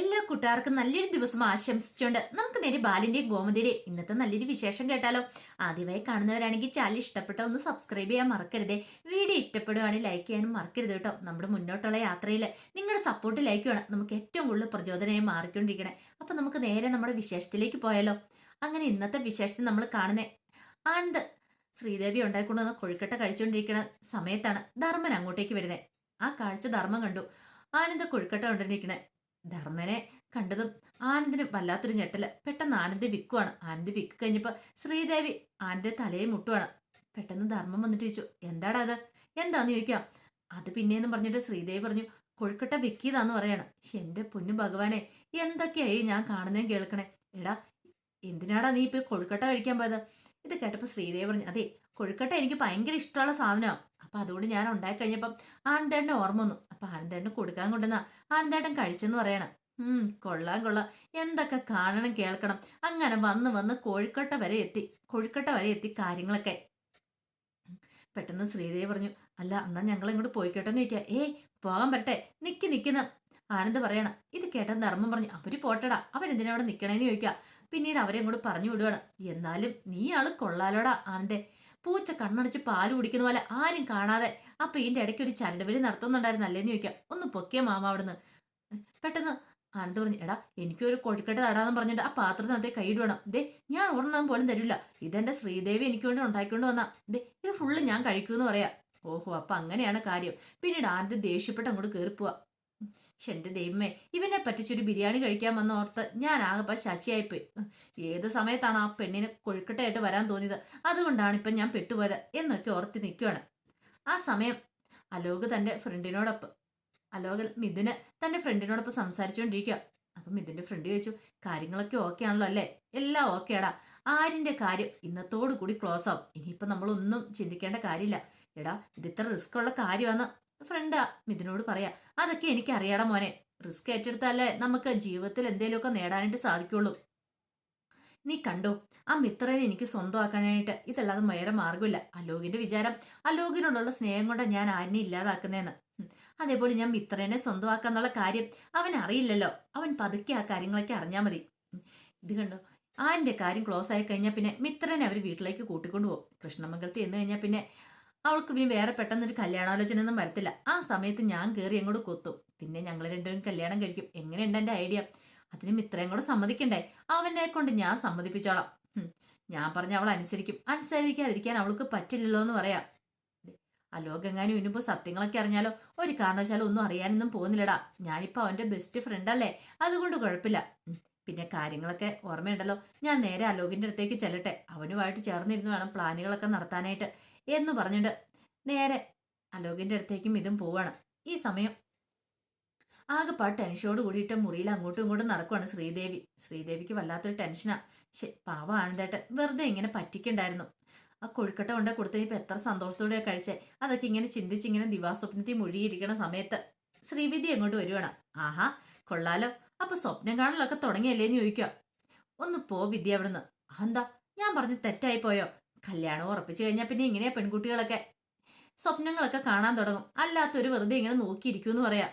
എല്ലാ കൂട്ടുകാർക്കും നല്ലൊരു ദിവസം ആശംസിച്ചുകൊണ്ട് നമുക്ക് നേരെ ബാലിന്റെയും ഗോമതിയുടെയും ഇന്നത്തെ നല്ലൊരു വിശേഷം കേട്ടാലോ. ആദ്യമായി കാണുന്നവരാണെങ്കിൽ ചാനൽ ഇഷ്ടപ്പെട്ട ഒന്ന് സബ്സ്ക്രൈബ് ചെയ്യാൻ മറക്കരുതേ. വീഡിയോ ഇഷ്ടപ്പെടുവാണെങ്കിൽ ലൈക്ക് ചെയ്യാനും മറക്കരുത് കേട്ടോ. നമ്മുടെ മുന്നോട്ടുള്ള യാത്രയിൽ നിങ്ങളുടെ സപ്പോർട്ട് ലൈക്ക് വേണം നമുക്ക് ഏറ്റവും കൂടുതൽ പ്രചോദനമായി മാറിക്കൊണ്ടിരിക്കണേ. അപ്പൊ നമുക്ക് നേരെ നമ്മുടെ വിശേഷത്തിലേക്ക് പോയാലോ. അങ്ങനെ ഇന്നത്തെ വിശേഷത്തിൽ നമ്മൾ കാണുന്നേ. ആനന്ദ് ശ്രീദേവി ഉണ്ടായിക്കൊണ്ടുവന്ന കൊഴുക്കട്ട കഴിച്ചുകൊണ്ടിരിക്കുന്ന സമയത്താണ് ധർമ്മൻ അങ്ങോട്ടേക്ക് വരുന്നത് ആ കാഴ്ച ധർമ്മം കണ്ടു. ആനന്ദ കൊഴുക്കട്ട കൊണ്ടിരിക്കണേ ധർമ്മനെ കണ്ടതും ആനന്ദിന് വല്ലാത്തൊരു ഞെട്ടൽ. പെട്ടെന്ന് ആനന്ദ് വിക്കുവാണ്. ആനന്ദ് വിക്ക് കഴിഞ്ഞപ്പോൾ ശ്രീദേവി ആനന്ദ് തലയെ മുട്ടുവാണ്. പെട്ടെന്ന് ധർമ്മം വന്നിട്ട് ചോദിച്ചു എന്താടാ അത്? എന്താന്ന് ചോദിക്കാം? അത് പിന്നെയെന്ന് പറഞ്ഞിട്ട് ശ്രീദേവി പറഞ്ഞു കൊഴുക്കട്ട വിക്കിയതാന്ന് പറയാണ്. എന്റെ പൊന്നു ഭഗവാനെ എന്തൊക്കെയായി ഞാൻ കാണുന്നതും കേൾക്കണേ? എടാ എന്തിനാടാ നീ ഇപ്പൊ കൊഴുക്കട്ട കഴിക്കാൻ പോയത്? ഇത് കേട്ടപ്പോൾ ശ്രീദേവി പറഞ്ഞു അതെ കൊഴുക്കട്ട എനിക്ക് ഭയങ്കര ഇഷ്ടമുള്ള സാധനമാണ് അപ്പൊ അതുകൊണ്ട് ഞാൻ ഉണ്ടാക്കി കഴിഞ്ഞപ്പം ആനന്ദേട്ടനെ ഓർമ്മ വന്നു. അപ്പൊ ആനന്ദേട്ടന് കൊടുക്കാൻ കൊണ്ടുവന്ന ആനന്ദേട്ടൻ കഴിച്ചെന്ന് പറയണം. ഉം കൊള്ളാം കൊള്ളാം. എന്തൊക്കെ കാണണം കേൾക്കണം. അങ്ങനെ വന്ന് വന്ന് കോഴിക്കട്ട വരെ എത്തി. കോഴിക്കട്ട വരെ എത്തി കാര്യങ്ങളൊക്കെ. പെട്ടെന്ന് ശ്രീദേവി പറഞ്ഞു അല്ല എന്നാ ഞങ്ങൾ ഇങ്ങോട്ട് പോയിക്കോട്ടെന്ന് ചോദിക്കുക ഏയ് പോകാൻ പറ്റേ നിക്ക് നിക്കുന്ന ആനന്ദ് പറയണം. ഇത് കേട്ട ധർമ്മം പറഞ്ഞു അവർ പോട്ടടാ. അവരെന്തിനാ അവിടെ നിക്കണേന്ന് ചോദിക്കുക പിന്നീട് അവരെ അങ്ങോട്ട് പറഞ്ഞു വിടുവാണ്. എന്നാലും നീ ആൾ കൊള്ളാലോടാ ആനന്റെ പൂച്ച കണ്ണടച്ച് പാൽ കുടിക്കുന്ന പോലെ ആരും കാണാതെ ആ പെയിന്റ് ഇടയ്ക്ക് ഒരു ചരടുവലി നടത്തുന്നുണ്ടായിരുന്നു അല്ലേന്ന് ചോദിക്കാം. ഒന്ന് പൊക്കിയ മാമ അവിടുന്ന്. പെട്ടെന്ന് ആനന്ദ് പറഞ്ഞു എടാ എനിക്കൊരു കൊഴുക്കട്ട തടാന്ന് പറഞ്ഞിട്ട് ആ പാത്രത്തിനകത്തെ കൈയിടണം ദേ ഞാൻ ഒരെണ്ണം പോലും തരില്ല. ഇതെന്റെ ശ്രീദേവി എനിക്ക് വേണ്ടി ഉണ്ടാക്കിക്കൊണ്ട് വന്നാ. ദേ ഇത് ഫുള്ള് ഞാൻ കഴിക്കൂന്ന് പറയാ. ഓഹോ അപ്പൊ അങ്ങനെയാണ് കാര്യം. പിന്നീട് ആനന്ദ് ദേഷ്യപ്പെട്ട് അങ്ങോട്ട് കയറിപ്പോവാ എന്റെ ദൈവമേ ഇവനെ പറ്റിച്ചൊരു ബിരിയാണി കഴിക്കാൻ വന്ന ഓർത്ത് ഞാൻ ആകെ ശശിയായിപ്പോയി. ഏത് സമയത്താണ് ആ പെണ്ണിനെ കൊഴുക്കട്ടയായിട്ട് വരാൻ തോന്നിയത്? അതുകൊണ്ടാണ് ഇപ്പം ഞാൻ പെട്ടുപോയത് എന്നൊക്കെ ഓർത്ത് നിൽക്കുകയാണ് ആ സമയം അലോക് തന്റെ ഫ്രണ്ടിനോടൊപ്പം അലോക് മിഥുന് തന്റെ ഫ്രണ്ടിനോടൊപ്പം സംസാരിച്ചുകൊണ്ടിരിക്കുക അപ്പൊ മിഥുന്റെ ഫ്രണ്ട് ചോദിച്ചു കാര്യങ്ങളൊക്കെ ഓക്കെ ആണല്ലോ അല്ലേ? എല്ലാം ഓക്കെയാടാ. ആരിന്റെ കാര്യം ഇന്നത്തോടു കൂടി ക്ലോസ് ആവും. ഇനിയിപ്പോ നമ്മളൊന്നും ചിന്തിക്കേണ്ട കാര്യമില്ല. എടാ ഇത് ഇത്ര റിസ്ക് ഉള്ള കാര്യമാണ് ഫ്രണ്ടാ മിഥുനോട് പറയാ അതൊക്കെ എനിക്ക് അറിയാടാ മോനെ. റിസ്ക് ഏറ്റെടുത്താലേ നമുക്ക് ജീവിതത്തിൽ എന്തെങ്കിലുമൊക്കെ നേടാനായിട്ട് സാധിക്കുള്ളൂ. നീ കണ്ടോ ആ മിത്രനെ എനിക്ക് സ്വന്തമാക്കാനായിട്ട് ഇതല്ലാതെ വേറെ മാർഗമില്ല അലോകിന്റെ വിചാരം അലോകിനോടുള്ള സ്നേഹം കൊണ്ട് ഞാൻ ആരിനെ ഇല്ലാതാക്കുന്നതെന്ന് അതേപോലെ ഞാൻ മിത്രനെ സ്വന്തമാക്കാന്നുള്ള കാര്യം അവൻ അറിയില്ലല്ലോ അവൻ പതുക്കെ ആ കാര്യങ്ങളൊക്കെ അറിഞ്ഞാൽ മതി. ഇത് കണ്ടോ ആരിന്റെ കാര്യം ക്ലോസ് ആയി കഴിഞ്ഞാൽ പിന്നെ മിത്രനെ അവർ വീട്ടിലേക്ക് കൂട്ടിക്കൊണ്ടുപോകും കൃഷ്ണമംഗലത്തിൽ കൃഷ്ണമംഗലത്ത് എന്ന് കഴിഞ്ഞാൽ പിന്നെ അവൾക്ക് പിന്നെ വേറെ പെട്ടെന്നൊരു കല്യാണാലോചന ഒന്നും വരത്തില്ല. ആ സമയത്ത് ഞാൻ കയറി അങ്ങോട്ട് കൊത്തും. പിന്നെ ഞങ്ങൾ രണ്ടുപേരും കല്യാണം കഴിക്കും. എങ്ങനെയുണ്ട് എന്റെ ഐഡിയ? അതിനും ഇത്രയും കൂടെ സമ്മതിക്കണ്ടേ? അവനെ കൊണ്ട് ഞാൻ സമ്മതിപ്പിച്ചോളാം. ഞാൻ പറഞ്ഞ അവൾ അനുസരിക്കും. അനുസരിക്കാതിരിക്കാൻ അവൾക്ക് പറ്റില്ലല്ലോ എന്ന് പറയാം. അലോകെങ്ങാനും ഇനിയിപ്പോൾ സത്യങ്ങളൊക്കെ അറിഞ്ഞാലോ? ഒരു കാരണവശാലും ഒന്നും അറിയാനൊന്നും പോകുന്നില്ലടാ. ഞാനിപ്പോ അവന്റെ ബെസ്റ്റ് ഫ്രണ്ട് അല്ലേ? അതുകൊണ്ട് കുഴപ്പമില്ല. പിന്നെ കാര്യങ്ങളൊക്കെ ഓർമ്മയുണ്ടല്ലോ? ഞാൻ നേരെ അലോകിന്റെ അടുത്തേക്ക് ചെല്ലട്ടെ. അവനുമായിട്ട് ചേർന്നിരുന്ന് വേണം പ്ലാനുകളൊക്കെ നടത്താനായിട്ട്. എന്ന് പറഞ്ഞിട്ട് നേരെ അലോകിന്റെ അടുത്തേക്കും ഇതും പോവാണ്. ഈ സമയം ആകെ ആകെപ്പാട് ടെൻഷനോട് കൂടിയിട്ട് മുറിയിൽ അങ്ങോട്ടും ഇങ്ങോട്ടും നടക്കുവാണ് ശ്രീദേവി. ശ്രീദേവിക്ക് വല്ലാത്തൊരു ടെൻഷനാ. ശേ പാവ വെറുതെ ഇങ്ങനെ പറ്റിക്കണ്ടായിരുന്നു. ആ കൊഴുക്കട്ട കൊണ്ട് ഇപ്പൊ എത്ര സന്തോഷത്തോടെ കഴിച്ചേ. അതൊക്കെ ഇങ്ങനെ ചിന്തിച്ചിങ്ങനെ ദിവാസ്വപ്നത്തിൽ മുഴുകിയിരിക്കണ സമയത്ത് ശ്രീവിധി അങ്ങോട്ട് വരുവാണ്. ആഹാ കൊള്ളാലോ. അപ്പൊ സ്വപ്നം കാണലൊക്കെ തുടങ്ങിയല്ലേന്ന് ചോദിക്കുക ഒന്ന് പോ വിദ്യ അവിടുന്ന്. എന്താ ഞാൻ പറഞ്ഞ് തെറ്റായി പോയോ? കല്യാണം ഉറപ്പിച്ചു കഴിഞ്ഞാൽ പിന്നെ ഇങ്ങനെയാ പെൺകുട്ടികളൊക്കെ? സ്വപ്നങ്ങളൊക്കെ കാണാൻ തുടങ്ങും. അല്ലാത്തൊരു വെറുതെ ഇങ്ങനെ നോക്കിയിരിക്കുമെന്ന് പറയാം.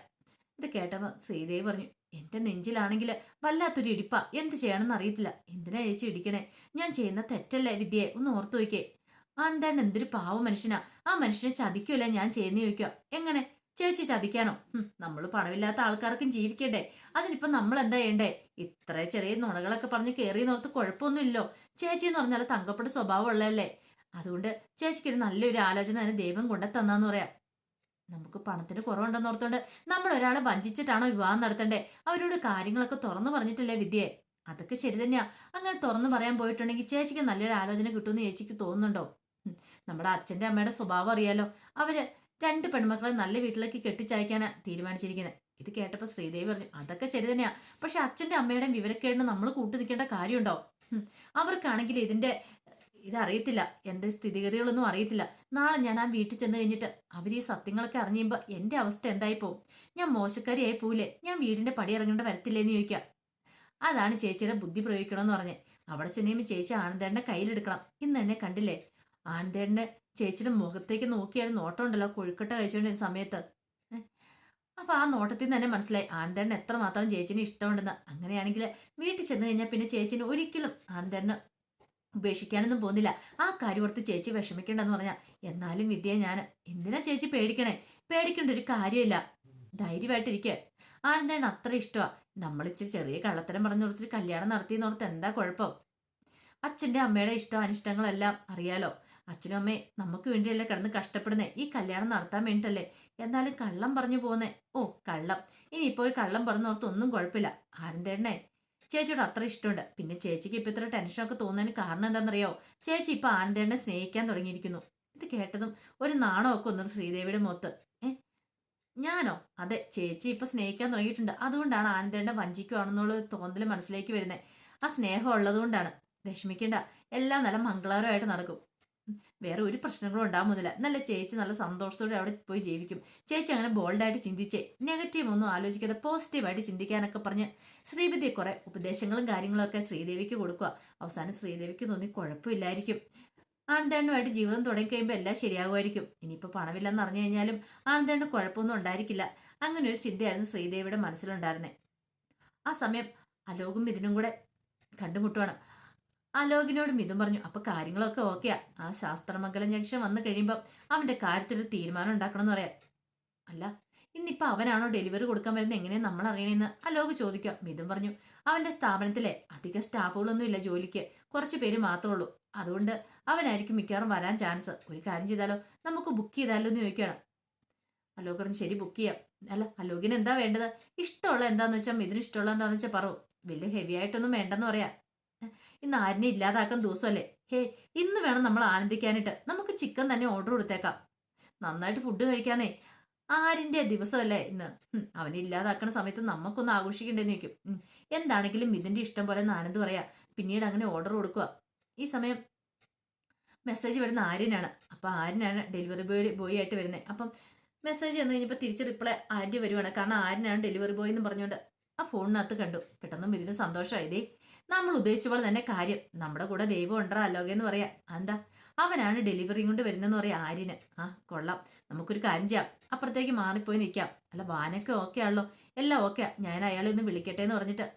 ഇത് കേട്ടപ്പോ ശ്രീദേവി പറഞ്ഞു എന്റെ നെഞ്ചിലാണെങ്കിൽ വല്ലാത്തൊരു ഇടിപ്പ. എന്ത് ചെയ്യണമെന്ന് അറിയത്തില്ല. എന്തിനാ ചേച്ചി ഇടിക്കണേ? ഞാൻ ചെയ്യുന്ന തെറ്റല്ലേ വിദ്യയെ? ഒന്ന് ഓർത്തു നോക്കിയേ. ആണ്ടാണ്ട് എന്തൊരു പാവ മനുഷ്യനാ. ആ മനുഷ്യനെ ചതിക്കൂല ഞാൻ ചെയ്യുന്ന ചോദിക്കുക. എങ്ങനെ? ചേച്ചി ചതിക്കാനോ? നമ്മൾ പണമില്ലാത്ത ആൾക്കാർക്കും ജീവിക്കണ്ടേ? അതിനിപ്പോ നമ്മൾ എന്താ ചെയ്യണ്ടേ? ഇത്ര ചെറിയ നുണകളൊക്കെ പറഞ്ഞ് കയറി നോർത്ത് കുഴപ്പമൊന്നുമില്ലോ. ചേച്ചി എന്ന് പറഞ്ഞാൽ തങ്കപ്പെട്ട സ്വഭാവം ഉള്ളതല്ലേ അതുകൊണ്ട് ചേച്ചിക്ക് നല്ലൊരു ആലോചന അതിന് ദൈവം കൊണ്ടു തന്നാന്ന് പറയാം. നമുക്ക് പണത്തിന് കുറവുണ്ടെന്ന് ഓർത്തോണ്ട് നമ്മൾ ഒരാളെ വഞ്ചിച്ചിട്ടാണോ വിവാഹം നടത്തണ്ടേ? അവരോട് കാര്യങ്ങളൊക്കെ തുറന്നു പറഞ്ഞിട്ടില്ലേ വിദ്യയെ അതൊക്കെ ശരി തന്നെയാ. അങ്ങനെ തുറന്നു പറയാൻ പോയിട്ടുണ്ടെങ്കിൽ ചേച്ചിക്ക് നല്ലൊരു ആലോചന കിട്ടുമെന്ന് ചേച്ചിക്ക് തോന്നുന്നുണ്ടോ? നമ്മുടെ അച്ഛന്റെ അമ്മയുടെ സ്വഭാവം അറിയാലോ. അവർ രണ്ട് പെൺമക്കളെ നല്ല വീട്ടിലേക്ക് കെട്ടിച്ചയക്കാനാ തീരുമാനിച്ചിരിക്കുന്നത് ഇത് കേട്ടപ്പോൾ ശ്രീദേവി പറഞ്ഞു അതൊക്കെ ശരി തന്നെയാ. പക്ഷെ അച്ഛന്റെ അമ്മയുടെയും വിവരക്കേടിന് നമ്മൾ കൂട്ടു നിൽക്കേണ്ട കാര്യമുണ്ടോ? അവർക്കാണെങ്കിൽ ഇതിന്റെ ഇതറിയത്തില്ല എന്റെ സ്ഥിതിഗതികളൊന്നും അറിയത്തില്ല. നാളെ ഞാൻ ആ വീട്ടിൽ ചെന്ന് കഴിഞ്ഞിട്ട് അവർ ഈ സത്യങ്ങളൊക്കെ അറിഞ്ഞുമ്പോ എന്റെ അവസ്ഥ എന്തായി പോവും ഞാൻ മോശക്കാരിയായി പോവില്ലേ? ഞാൻ വീടിന്റെ പടി ഇറങ്ങേണ്ട വരത്തില്ലേന്ന് ചോദിക്കാം. അതാണ് ചേച്ചിയുടെ ബുദ്ധി പ്രയോഗിക്കണമെന്ന് പറഞ്ഞ്. അവിടെ ചെന്നുമ്പോൾ ചേച്ചി ആനന്ദേണ്ണെ കയ്യിലെടുക്കണം. ഇന്ന് എന്നെ കണ്ടില്ലേ? ആനന്ദേണ്ണെ ചേച്ചിയുടെ മുഖത്തേക്ക് നോക്കിയാൽ നോട്ടമുണ്ടല്ലോ കൊഴുക്കട്ട കഴിച്ചുകൊണ്ടിരുന്ന സമയത്ത്. അപ്പൊ ആ നോട്ടത്തിൽ നിന്ന് തന്നെ മനസ്സിലായി ആനന്ദേണ്ണ എത്രമാത്രം ചേച്ചിന് ഇഷ്ടമുണ്ടെന്ന്. അങ്ങനെയാണെങ്കിൽ വീട്ടിൽ ചെന്ന് കഴിഞ്ഞാൽ പിന്നെ ചേച്ചിന് ഒരിക്കലും ആനന്ദേണ്ണ ഉപേക്ഷിക്കാനൊന്നും പോകുന്നില്ല. ആ കാര്യം ഓർത്ത് ചേച്ചി വിഷമിക്കണ്ടെന്ന് പറഞ്ഞാൽ എന്നാലും വിദ്യ ഞാൻ എന്തിനാ ചേച്ചി പേടിക്കണേ? പേടിക്കേണ്ട ഒരു കാര്യമില്ല. ധൈര്യമായിട്ടിരിക്കുക ആനന്ദേണ്ണ അത്ര ഇഷ്ടമാ നമ്മളിച്ച് ചെറിയ കള്ളത്തരം പറഞ്ഞു കൊടുത്തിട്ട് കല്യാണം നടത്തിയെന്ന് ഓർത്ത് എന്താ കുഴപ്പം? അച്ഛന്റെ അമ്മയുടെ ഇഷ്ടം അനിഷ്ടങ്ങളെല്ലാം അറിയാലോ. അച്ഛനും അമ്മേ നമുക്ക് വേണ്ടിയല്ലേ കിടന്ന് കഷ്ടപ്പെടുന്നേ? ഈ കല്യാണം നടത്താൻ വേണ്ടിട്ടല്ലേ എന്നാലും കള്ളം പറഞ്ഞു പോന്നേ ഓ കള്ളം. ഇനിയിപ്പോൾ ഒരു കള്ളം പറഞ്ഞോർത്ത് ഒന്നും കുഴപ്പമില്ല. ആനന്ദേണ്ണേ ചേച്ചിയോട് അത്ര ഇഷ്ടമുണ്ട്. പിന്നെ ചേച്ചിക്ക് ഇപ്പൊ ഇത്ര ടെൻഷനൊക്കെ തോന്നുന്നതിന് കാരണം എന്താണെന്നറിയോ? ചേച്ചി ഇപ്പൊ ആനന്ദേണ്ണെ സ്നേഹിക്കാൻ തുടങ്ങിയിരിക്കുന്നു. ഇത് കേട്ടതും ഒരു നാണമൊക്കെ ഒന്നും ശ്രീദേവിയുടെ മുഖത്ത്. ഏ ഞാനോ? അതെ ചേച്ചി ഇപ്പൊ സ്നേഹിക്കാൻ തുടങ്ങിയിട്ടുണ്ട്. അതുകൊണ്ടാണ് ആനന്ദേണ്ണ വഞ്ചിക്കുവാണെന്നുള്ള തോന്നൽ മനസ്സിലേക്ക് വരുന്നത് ആ സ്നേഹം ഉള്ളതുകൊണ്ടാണ്. വിഷമിക്കേണ്ട. എല്ലാം നല്ല മംഗളകരമായിട്ട് നടക്കും. വേറെ ഒരു പ്രശ്നങ്ങളും ഉണ്ടാകുന്നില്ല നല്ല ചേച്ചി നല്ല സന്തോഷത്തോടെ അവിടെ പോയി ജീവിക്കും. ചേച്ചി അങ്ങനെ ബോൾഡായിട്ട് ചിന്തിച്ചേ നെഗറ്റീവ് ഒന്നും ആലോചിക്കാതെ പോസിറ്റീവായിട്ട് ചിന്തിക്കാനൊക്കെ പറഞ്ഞ് ശ്രീവിദ്യ കുറെ ഉപദേശങ്ങളും കാര്യങ്ങളൊക്കെ ശ്രീദേവിക്ക് കൊടുക്കുക അവസാനം ശ്രീദേവിക്ക് തോന്നി കുഴപ്പമില്ലായിരിക്കും. ആനന്ദേണ്ണുമായിട്ട് ജീവിതം തുടങ്ങിക്കഴിയുമ്പോൾ എല്ലാം ശരിയാകുമായിരിക്കും. ഇനിയിപ്പോൾ പണമില്ലെന്ന് അറിഞ്ഞു കഴിഞ്ഞാലും ആനന്ദേണ്ണ കുഴപ്പമൊന്നും ഉണ്ടായിരിക്കില്ല. അങ്ങനെ ഒരു ചിന്തയായിരുന്നു ശ്രീദേവിയുടെ മനസ്സിലുണ്ടായിരുന്നത് ആ സമയം അലോകും ഇതിനും കൂടെ കണ്ടുമുട്ടുവാണ്. അലോകിനോട് മിഥുൻ പറഞ്ഞു. അപ്പൊ കാര്യങ്ങളൊക്കെ ഓക്കെയാ. ആ ശാസ്ത്രമംഗലം ജംഗ്ഷൻ വന്നു കഴിയുമ്പോൾ അവന്റെ കാര്യത്തിലൊരു തീരുമാനം ഉണ്ടാക്കണം എന്ന് പറയാം. അല്ല ഇന്നിപ്പോ അവനാണോ ഡെലിവറി കൊടുക്കാൻ വരുന്നത്? എങ്ങനെയാ നമ്മൾ അറിയണേന്ന് അലോക് ചോദിക്കുക. മിഥുൻ പറഞ്ഞു അവന്റെ സ്ഥാപനത്തിലെ അധിക സ്റ്റാഫുകളൊന്നും ഇല്ല ജോലിക്ക്. കുറച്ച് പേര് മാത്രമേ ഉള്ളൂ. അതുകൊണ്ട് അവനായിരിക്കും മിക്കവാറും വരാൻ ചാൻസ്. ഒരു കാര്യം ചെയ്താലോ? നമുക്ക് ബുക്ക് ചെയ്താലോ എന്ന് ചോദിക്കുകയാണ്. അലോക് പറഞ്ഞു ശരി ബുക്ക് ചെയ്യാം. അല്ല അലോകിന് എന്താ വേണ്ടത്? ഇഷ്ടമുള്ള എന്താന്ന് വെച്ചാൽ മിഥുന് ഇഷ്ടമുള്ള എന്താന്ന് വെച്ചാൽ പറവും വലിയ ഹെവി ആയിട്ടൊന്നും വേണ്ടെന്ന് പറയാം. ഇന്ന് ആരിനെ ഇല്ലാതാക്കാൻ ദിവസമല്ലേ? ഹേ ഇന്ന് വേണം നമ്മൾ ആനന്ദിക്കാനായിട്ട്. നമുക്ക് ചിക്കൻ തന്നെ ഓർഡർ കൊടുത്തേക്കാം. നന്നായിട്ട് ഫുഡ് കഴിക്കാനേ ആരിന്റെ ദിവസമല്ലേ ഇന്ന്? അവനെ ഇല്ലാതാക്കണ സമയത്ത് നമുക്കൊന്ന് ആഘോഷിക്കേണ്ടെന്ന് വയ്ക്കും എന്താണെങ്കിലും ഇതിന്റെ ഇഷ്ടം പോലെ ആനന്ദ് പറയാ. പിന്നീട് അങ്ങനെ ഓർഡർ കൊടുക്കുക ഈ സമയം മെസ്സേജ് വരുന്ന ആര്യനാണ്. അപ്പൊ ആര്യനാണ് ഡെലിവറി ബോയ് ബോയ് ആയിട്ട് വരുന്നത് അപ്പം മെസ്സേജ് വന്നു കഴിഞ്ഞപ്പോൾ തിരിച്ച് റിപ്ലൈ ആര്യ വരുവാണ്. കാരണം ആര്യനാണ് ഡെലിവറി ബോയ് എന്ന് പറഞ്ഞുകൊണ്ട് ആ ഫോണിനകത്ത് കണ്ടു. പെട്ടെന്ന് ഇതിന് സന്തോഷമായതേ നമ്മൾ ഉദ്ദേശിച്ച പോലെ തന്നെ കാര്യം. നമ്മുടെ കൂടെ ദൈവം ഉണ്ടോ അലോകെന്ന് പറയാം. എന്താ അവനാണ് ഡെലിവറി കൊണ്ട് വരുന്നതെന്ന് പറയാം ആര്യന്. ആ കൊള്ളാം. നമുക്കൊരു കാര്യം ചെയ്യാം. അപ്പുറത്തേക്ക് മാറിപ്പോയി നിൽക്കാം അല്ല വാനൊക്കെ ഓക്കെ ആണല്ലോ. എല്ലാം ഓക്കെ ഞാൻ അയാളെ ഒന്ന് വിളിക്കട്ടെ എന്ന് പറഞ്ഞിട്ട്.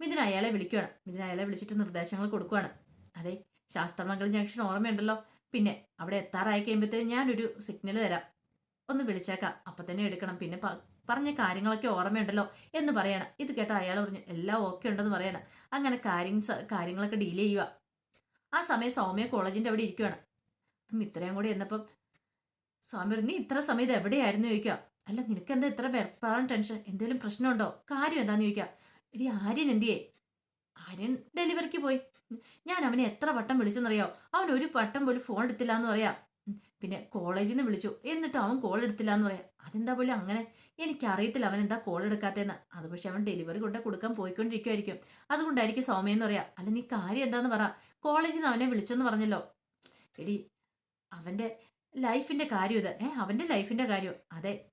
മിഥുൻ അയാളെ വിളിക്കുവാണ്. മിഥുൻ അയാളെ വിളിച്ചിട്ട് നിർദ്ദേശങ്ങൾ കൊടുക്കുവാണ്. അതെ ശാസ്ത്രമംഗലം ജംഗ്ഷൻ ഓർമ്മയുണ്ടല്ലോ. പിന്നെ അവിടെ എത്താറായി കഴിയുമ്പോഴത്തേക്കും ഞാനൊരു സിഗ്നൽ തരാം. ഒന്ന് വിളിച്ചേക്കാം. അപ്പം തന്നെ എടുക്കണം. പിന്നെ പറഞ്ഞ കാര്യങ്ങളൊക്കെ ഓർമ്മയുണ്ടല്ലോ എന്ന് പറയണം. ഇത് കേട്ട അയാൾ പറഞ്ഞു എല്ലാം ഓക്കെ ഉണ്ടെന്ന് പറയണം. അങ്ങനെ കാര്യം കാര്യങ്ങളൊക്കെ ഡീൽ ചെയ്യുക. ആ സമയം സൗമ്യ കോളേജിന്റെ അവിടെ ഇരിക്കുകയാണ് അപ്പം ഇത്രയും കൂടി എന്നപ്പം സ്വാമി നീ ഇത്ര സമയത്ത് എവിടെയായിരുന്നു? ചോദിക്കുക. അല്ല നിനക്ക് എന്താ ഇത്ര വെപ്പാണ് ടെൻഷൻ? എന്തെങ്കിലും പ്രശ്നമുണ്ടോ? കാര്യം എന്താന്ന് ചോദിക്കുക. ഇനി ആര്യൻ എന്തിയേ? ആര്യൻ ഡെലിവറിക്ക് പോയി. ഞാൻ അവനെ എത്ര വട്ടം വിളിച്ചെന്നറിയോ അവൻ ഒരു വട്ടം പോലും ഫോൺ എടുത്തില്ല എന്ന് പറയാം. പിന്നെ കോളേജിൽ നിന്ന് വിളിച്ചു. എന്നിട്ട് അവൻ കോൾ എടുത്തില്ല എന്ന് പറയാം. അതെന്താ പോലും അങ്ങനെ? എനിക്കറിയത്തില്ല അവൻ എന്താ കോൾ എടുക്കാത്തതെന്ന്. അത് പക്ഷെ അവൻ ഡെലിവറി കൊണ്ട് കൊടുക്കാൻ പോയിക്കൊണ്ടിരിക്കുമായിരിക്കും അതുകൊണ്ടായിരിക്കും സൗമ്യ എന്ന് പറയാ. അല്ല നീ കാര്യം എന്താന്ന് പറ. കോളേജിൽ നിന്ന് അവനെ വിളിച്ചെന്ന് പറഞ്ഞല്ലോ. എടി അവന്റെ ലൈഫിന്റെ കാര്യം ഇത്. ഏഹ് അവന്റെ ലൈഫിന്റെ കാര്യം. അതെ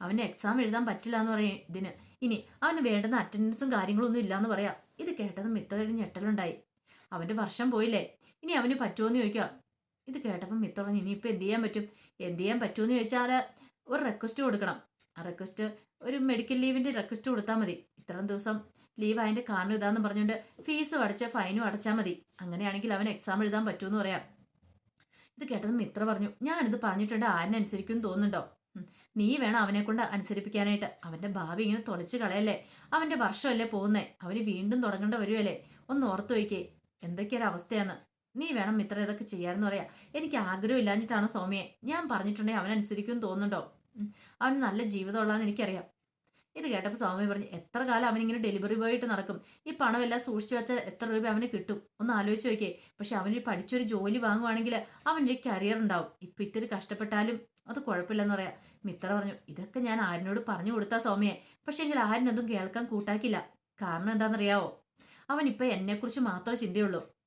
അവന് എക്സാം എഴുതാൻ പറ്റില്ല എന്ന് പറയും ഇതിന്. ഇനി അവന് വേണ്ടുന്ന അറ്റൻഡൻസും കാര്യങ്ങളും ഒന്നും ഇല്ലാന്ന് പറയാം. ഇത് കേട്ടതും മിത്രയുടെ ഞെട്ടലുണ്ടായി. അവന്റെ വർഷം പോയില്ലേ? ഇനി അവന് പറ്റുമോ എന്ന് ചോദിക്കുക ഇത് കേട്ടപ്പം മിത്തുളഞ്ഞ് ഇനിയിപ്പോൾ എന്ത് ചെയ്യാൻ പറ്റും? എന്ത് ചെയ്യാൻ പറ്റുമെന്ന് ചോദിച്ചാൽ ഒരു റിക്വസ്റ്റ് കൊടുക്കണം. ആ റിക്വസ്റ്റ് ഒരു മെഡിക്കൽ ലീവിന്റെ റിക്വസ്റ്റ് കൊടുത്താൽ മതി. ഇത്രയും ദിവസം ലീവ് അതിന്റെ കാരണം ഇതാന്ന് പറഞ്ഞുകൊണ്ട് ഫീസ് അടച്ച ഫൈനും അടച്ചാൽ മതി. അങ്ങനെയാണെങ്കിൽ അവൻ എക്സാം എഴുതാൻ പറ്റുമെന്ന് പറയാം. ഇത് കേട്ടത് മിത്ര പറഞ്ഞു ഞാനിത് പറഞ്ഞിട്ടുണ്ട് ആരിനനുസരിക്കും തോന്നുന്നുണ്ടോ? നീ വേണം അവനെ കൊണ്ട് അനുസരിപ്പിക്കാനായിട്ട്. അവന്റെ ഭാവി ഇങ്ങനെ തുളച്ച് കളയല്ലേ? അവന്റെ വർഷമല്ലേ പോകുന്നേ? അവന് വീണ്ടും തുടങ്ങേണ്ട വരുമല്ലേ ഒന്ന് ഓർത്തു വയ്ക്കേ. എന്തൊക്കെയൊരവസ്ഥയാണ് നീ വേണം മിത്ര ഇതൊക്കെ ചെയ്യാമെന്ന് പറയാ. എനിക്ക് ആഗ്രഹം ഇല്ലാഞ്ഞിട്ടാണോ സൗമ്യയെ ഞാൻ പറഞ്ഞിട്ടുണ്ടെങ്കിൽ അവനനുസരിക്കും തോന്നുന്നുണ്ടോ? അവൻ നല്ല ജീവിതമുള്ളതെന്ന് എനിക്കറിയാം. ഇത് കേട്ടപ്പോൾ സൗമ്യ പറഞ്ഞു എത്ര കാലം അവനിങ്ങനെ ഡെലിവറി ബോയ് ആയിട്ട് നടക്കും? ഈ പണമെല്ലാം സൂക്ഷിച്ചു വെച്ചാൽ എത്ര രൂപ അവന് കിട്ടും? ഒന്ന് ആലോചിച്ച് നോക്കിയേ. പക്ഷെ അവന് പഠിച്ചൊരു ജോലി വാങ്ങുവാണെങ്കിൽ അവന്റെ കരിയർ ഉണ്ടാവും. ഇപ്പൊ ഇത്തിരി കഷ്ടപ്പെട്ടാലും അത് കുഴപ്പമില്ലെന്ന് പറയാം. മിത്ര പറഞ്ഞു ഇതൊക്കെ ഞാൻ ആരിനോട് പറഞ്ഞു കൊടുത്താ സ്വാമിയെ പക്ഷെ എങ്കിൽ ആരിനൊന്നും കേൾക്കാൻ കൂട്ടാക്കില്ല. കാരണം എന്താണെന്നറിയാവോ? അവൻ ഇപ്പൊ എന്നെക്കുറിച്ച് മാത്രമേ ചിന്തയുള്ളൂ.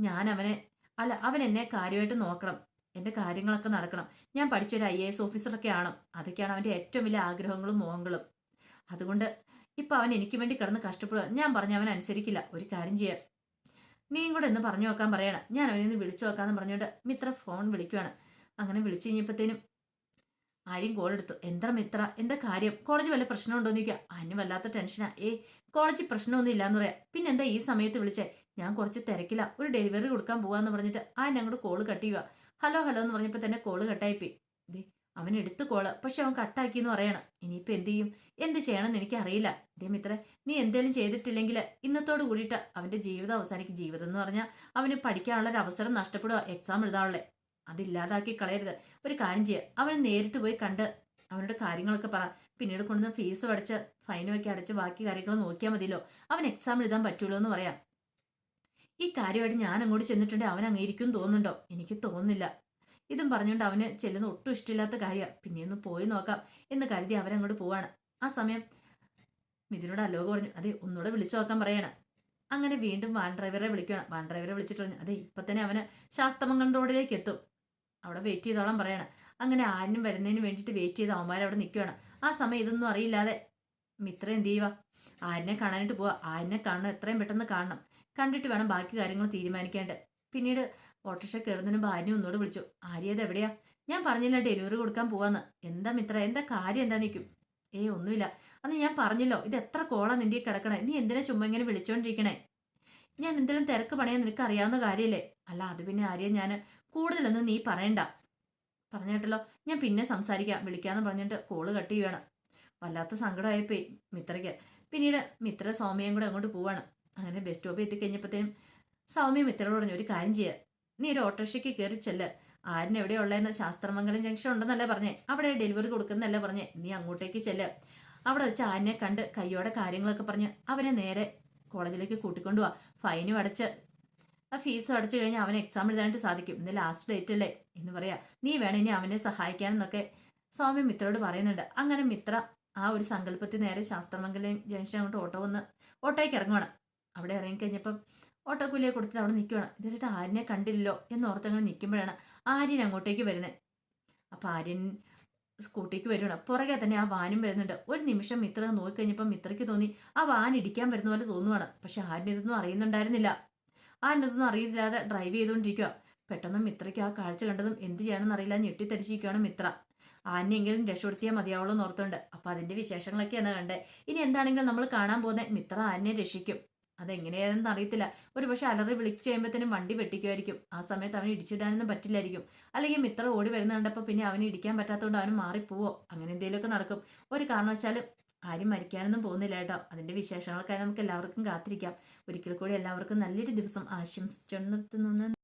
ഞാൻ അവനെ അല്ല അവൻ എന്നെ കാര്യമായിട്ട് നോക്കണം. എന്റെ കാര്യങ്ങളൊക്കെ നടക്കണം. ഞാൻ പഠിച്ചൊരു ഐ എ എസ് ഓഫീസറൊക്കെ ആണ് അതൊക്കെയാണ് അവന്റെ ഏറ്റവും വലിയ ആഗ്രഹങ്ങളും മോഹങ്ങളും. അതുകൊണ്ട് ഇപ്പൊ അവൻ എനിക്ക് വേണ്ടി കിടന്ന് കഷ്ടപ്പെടുക. ഞാൻ പറഞ്ഞ അവൻ അനുസരിക്കില്ല. ഒരു കാര്യം ചെയ്യാം. നീയും കൂടെ ഒന്ന് പറഞ്ഞു നോക്കാൻ പറയണം. ഞാൻ അവനെ ഒന്ന് വിളിച്ചു നോക്കാന്ന് പറഞ്ഞുകൊണ്ട് മിത്ര ഫോൺ വിളിക്കുവാണ്. അങ്ങനെ വിളിച്ചു കഴിഞ്ഞപ്പോഴത്തേനും ആര്യം കോൾ എടുത്തു. എന്താ മിത്ര? എന്താ കാര്യം? കോളേജ് വല്ല പ്രശ്നമുണ്ടോന്ന് ചോദിക്കുക. അതിന് വല്ലാത്ത ടെൻഷനാ ഏ കോളേജിൽ പ്രശ്നമൊന്നും ഇല്ലാന്ന് പറയാം. പിന്നെ എന്താ ഈ സമയത്ത് വിളിച്ചേ? ഞാൻ കുറച്ച് തിരക്കില്ല ഒരു ഡെലിവറി കൊടുക്കാൻ പോവാന്ന് പറഞ്ഞിട്ട് ആ ഞങ്ങളുടെ കോൾ കട്ട് ചെയ്യുക ഹലോ ഹലോ എന്ന് പറഞ്ഞപ്പോൾ തന്നെ കോൾ കട്ടായിപ്പോയി ദേ അവൻ എടുത്തു കോൾ പക്ഷെ അവൻ കട്ടാക്കി എന്ന് പറയണം. ഇനിയിപ്പോൾ എന്ത് ചെയ്യും? എന്ത് ചെയ്യണമെന്ന് എനിക്കറിയില്ല. ദേ മിത്ര നീ എന്തേലും ചെയ്തിട്ടില്ലെങ്കിൽ ഇന്നത്തോട് കൂടിയിട്ട് അവന്റെ ജീവിതം അവസാനിക്കും. ജീവിതം എന്ന് പറഞ്ഞാൽ അവന് പഠിക്കാനുള്ള ഒരു അവസരം നഷ്ടപ്പെടുക എക്സാം എഴുതാനുള്ളത് അതില്ലാതാക്കി കളയരുത്. ഒരു കാര്യം ചെയ്യുക അവനെ നേരിട്ട് പോയി കണ്ട് അവനോട് കാര്യങ്ങളൊക്കെ പറ. പിന്നീട് കൊണ്ടുവന്ന് ഫീസ് അടച്ച് ഒക്കെ അടച്ച് ബാക്കി കാര്യങ്ങൾ നോക്കിയാൽ മതിയല്ലോ. അവൻ എക്സാം എഴുതാൻ പറ്റുള്ളൂ എന്ന് പറയാം. ഈ കാര്യമായിട്ട് ഞാൻ അങ്ങോട്ട് ചെന്നിട്ടുണ്ട്. അവൻ അംഗീകരിക്കും തോന്നുന്നുണ്ടോ? എനിക്ക് തോന്നുന്നില്ല. ഇതും പറഞ്ഞുകൊണ്ട് അവന് ചെല്ലുന്ന ഒട്ടും ഇഷ്ടമില്ലാത്ത കാര്യമാണ് പിന്നെ ഒന്ന് പോയി നോക്കാം എന്ന് കരുതി അവരങ്ങോട്ട് പോവാണ്. ആ സമയം മിഥുനോട് അലോക പറഞ്ഞു അതെ ഒന്നുകൂടെ വിളിച്ചു നോക്കാൻ പറയണം. അങ്ങനെ വീണ്ടും വാൻ ഡ്രൈവറെ വിളിക്കുകയാണ്. വാൻ ഡ്രൈവറെ വിളിച്ചിട്ട് പറഞ്ഞു അതെ ഇപ്പം തന്നെ അവന് ശാസ്തമംഗലം റോഡിലേക്ക് എത്തും. അവിടെ വെയിറ്റ് ചെയ്തോളാം പറയണം. അങ്ങനെ ആരും വരുന്നതിന് വേണ്ടിയിട്ട് വെയിറ്റ് ചെയ്ത് അവന്മാർ അവിടെ നിൽക്കുകയാണ് ആ സമയം ഇതൊന്നും അറിയില്ലാതെ മിത്ര എന്ത് ചെയ്യുക ആരിനെ കാണാനായിട്ട് പോവാ. ആരിനെ കാണണം എത്രയും പെട്ടെന്ന് കാണണം. കണ്ടിട്ട് വേണം ബാക്കി കാര്യങ്ങൾ തീരുമാനിക്കേണ്ടത് പിന്നീട് ഓട്ടോറിക്ഷ കയറുന്നതിന് ഭാര്യ ഒന്നുകൂടെ വിളിച്ചു. ആര്യത് എവിടെയാ? ഞാൻ പറഞ്ഞില്ല ഡെലിവറി കൊടുക്കാൻ പോവാന്ന്. എന്താ മിത്ര എന്താ കാര്യം എന്താ നിൽക്കും ഏ ഒന്നുമില്ല. അന്ന് ഞാൻ പറഞ്ഞല്ലോ ഇത് എത്ര കോളാ നിന്റെ കിടക്കണേ? നീ എന്തിനാ ചുമ്മാ ഇങ്ങനെ വിളിച്ചോണ്ടിരിക്കണേ? ഞാൻ എന്തെങ്കിലും തിരക്ക് പണിയാൻ നിനക്ക് അറിയാവുന്ന കാര്യമല്ലേ അല്ല അത് പിന്നെ ആര്യ ഞാൻ കൂടുതലൊന്നും നീ പറയണ്ട. പറഞ്ഞിട്ടല്ലോ. ഞാൻ പിന്നെ സംസാരിക്കാം. വിളിക്കാന്ന് പറഞ്ഞിട്ട് കോൾ കട്ട് ചെയ്യണം വല്ലാത്ത സങ്കടമായിപ്പോയി മിത്രയ്ക്ക്. പിന്നീട് മിത്ര സൗമ്യയും കൂടെ അങ്ങോട്ട് പോവാണ്. അങ്ങനെ ബസ് സ്റ്റോപ്പിൽ എത്തിക്കഴിഞ്ഞപ്പോഴത്തേനും സൗമ്യ മിത്രയോട് പറഞ്ഞു ഒരു കാര്യം ചെയ്യുക നീ ഒരു ഓട്ടോറിക്ഷയ്ക്ക് കയറി ചെല്ല്. ആരിന് എവിടെയാ ഉള്ളതെന്ന് ശാസ്ത്രമംഗലം ജംഗ്ഷൻ ഉണ്ടെന്നല്ലേ പറഞ്ഞേ. അവിടെ ഡെലിവറി കൊടുക്കുന്നല്ലേ പറഞ്ഞേ. നീ അങ്ങോട്ടേക്ക് ചെല്ല്. അവിടെ വെച്ച് ആരിനെ കണ്ട് കയ്യോടെ കാര്യങ്ങളൊക്കെ പറഞ്ഞ് അവനെ നേരെ കോളേജിലേക്ക് കൂട്ടിക്കൊണ്ടുപോവാ ഫൈനും അടച്ച് ആ ഫീസ് അടച്ചു കഴിഞ്ഞാൽ അവന് എക്സാം എഴുതാനായിട്ട് സാധിക്കും. ഇന്ന് ലാസ്റ്റ് ഡേറ്റ് അല്ലേ? എന്ന് പറയാ. നീ വേണം ഇനി അവനെ സഹായിക്കാനെന്നൊക്കെ സ്വാമി മിത്രയോട് പറയുന്നുണ്ട്. അങ്ങനെ മിത്ര ആ ഒരു സങ്കല്പത്തിൽ നേരെ ശാസ്ത്രമംഗലം ജംഗ്ഷൻ അങ്ങോട്ട് ഓട്ടോ വന്ന് ഓട്ടോയ്ക്ക് ഇറങ്ങുവാണ്. അവിടെ ഇറങ്ങിക്കഴിഞ്ഞപ്പം ഓട്ടോക്കൂലിയെ കൊടുത്തിട്ട് അവിടെ നിൽക്കുകയാണ് ഇതായിട്ട് ആര്യനെ കണ്ടില്ലല്ലോ എന്ന് ഓർത്തങ്ങനെ നിൽക്കുമ്പോഴാണ് ആര്യൻ അങ്ങോട്ടേക്ക് വരുന്നത് അപ്പം ആര്യൻ സ്കൂട്ടിക്ക് വരുവാണ്. പുറകെ തന്നെ ആ വാനും വരുന്നുണ്ട്. ഒരു നിമിഷം മിത്ര നോക്കിക്കഴിഞ്ഞപ്പോൾ മിത്രയ്ക്ക് തോന്നി ആ വാൻ ഇടിക്കാൻ വരുന്ന പോലെ തോന്നുവാണ്. പക്ഷെ ആര്യൻ ഇതൊന്നും അറിയുന്നുണ്ടായിരുന്നില്ല. ആര്യൻ ഇതൊന്നും അറിയില്ലാതെ ഡ്രൈവ് ചെയ്തുകൊണ്ടിരിക്കുക പെട്ടെന്ന് മിത്രയ്ക്ക് ആ കാഴ്ച കണ്ടതും എന്ത് ചെയ്യണമെന്ന് അറിയില്ല ഞെട്ടിത്തരിച്ചിരിക്കുകയാണ് മിത്ര ആനെങ്കിലും രക്ഷപ്പെടുത്തിയാൽ മതിയാവുള്ളൂ ഓർത്തുണ്ട്. അപ്പൊ അതിന്റെ വിശേഷങ്ങളൊക്കെയാണ് കണ്ടേ. ഇനി എന്താണെങ്കിലും നമ്മൾ കാണാൻ പോകുന്ന മിത്ര ആനെ രക്ഷിക്കും. അതെങ്ങനെയാണെന്ന് അറിയത്തില്ല. ഒരു പക്ഷെ അലറി വിളിച്ചു കഴിയുമ്പോഴത്തേനും വണ്ടി വെട്ടിക്കുമായിരിക്കും ആ സമയത്ത് അവന് ഇടിച്ചിടാനൊന്നും പറ്റില്ലായിരിക്കും. അല്ലെങ്കിൽ മിത്ര ഓടി വരുന്ന കണ്ടപ്പോൾ പിന്നെ അവന് ഇടിക്കാൻ പറ്റാത്തതുകൊണ്ട് അവന് മാറിപ്പോവോ? അങ്ങനെ എന്തെങ്കിലുമൊക്കെ നടക്കും. ഒരു കാരണവശാലും ആരും മരിക്കാനൊന്നും പോകുന്നില്ല കേട്ടോ. അതിന്റെ വിശേഷങ്ങൾക്കായി നമുക്ക് എല്ലാവർക്കും കാത്തിരിക്കാം. ഒരിക്കൽ കൂടി എല്ലാവർക്കും നല്ലൊരു ദിവസം ആശംസിച്ചു നിർത്തുന്നു